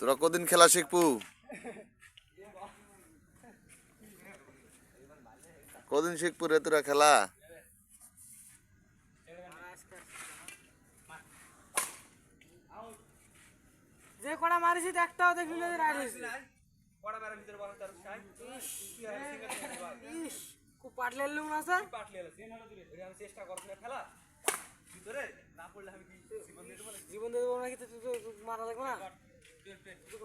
তোরা কদিন খেলা শিখবু? কদিন শিখবু রে তোরা খেলা? যে কটা মারিছি, একটাও দেখলি না রাইড হয়েছে। কড়া মারার ভিতরে বলো তার ইস হলো আমি চেষ্টা করছি খেলা ভিতরে না পড়লে আমি কি জীবন দিতে পারি জীবন দিয়ে দেবো নাকি? তুই তো মারা না?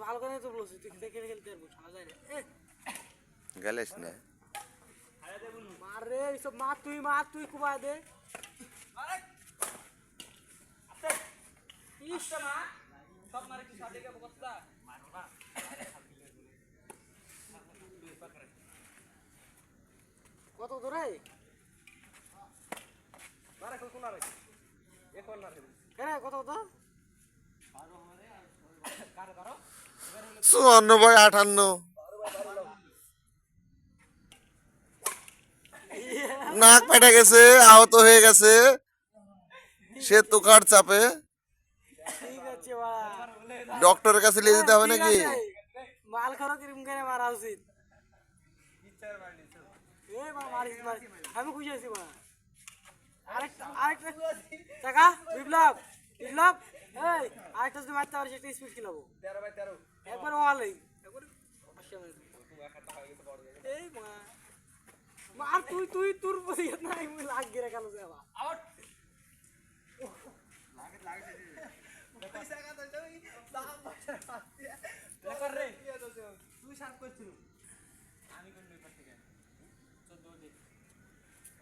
ভালো করে তো বলছিস তুই দেখে খেলতে পারব শোনা যায় না। গেলেস না। মার রে এইসব মার তুই মার তুই কুবা দে। সব মারে কি সাথে মারো না? কত দূরে? মারে কোন কোন আরে চুয়ান্ন বাই আটান্ন। নাক পেটে গেছে আহত হয়ে গেছে। সে তোকার চাপে? ঠিক আছে বাড়া ডক্টরের কাছে নিয়ে যেতে হবে নাকি? মাল খারো কিরম করে মারা উচিত। তো আমি খুশি আছি মা। আরেকটা আরেকটা টাকা বিপ্লব বিপ্লব এই আরেকটা যদি মারতে পারিস একটা স্পিড খেলাবো 13 বাই 13 একবার ওয়ালেই এই মা। মার তুই তুই তোর প্রতি নাই মুই লাগ গিরে গেল যে আবার। আউট। লাগে লাগে পয়সা যাই দাম পয়সা লেখার রে। তুই সাত করছিস আমি কোন ব্যাপার থেকে? 14 দিন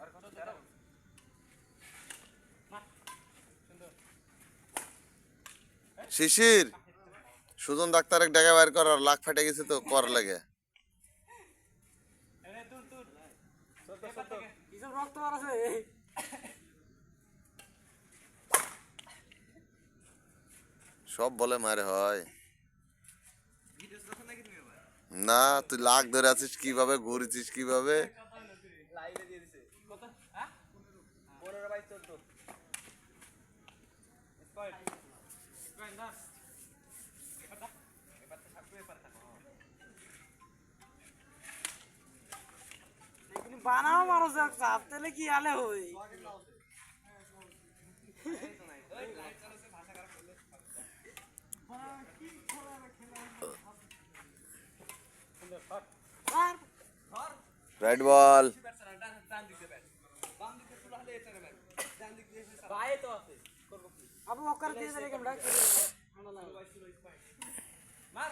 আর কত? 13 মা সুন্দর শিশির, সুজন ডাক্তার ডাকা বাইর করার লাখ ফেটে গেছে তো, কর লাগে। এনে তুই তুই 14 14 কিসব রক্ত বার আছে সব বলে মারে হয়। না, তুই লাখ ধরে আছিস কীভাবে, ঘুরেছিস কীভাবে? বানাও মারো যাক চাপ তাহলে কি আলে হই? রাইট বল মার।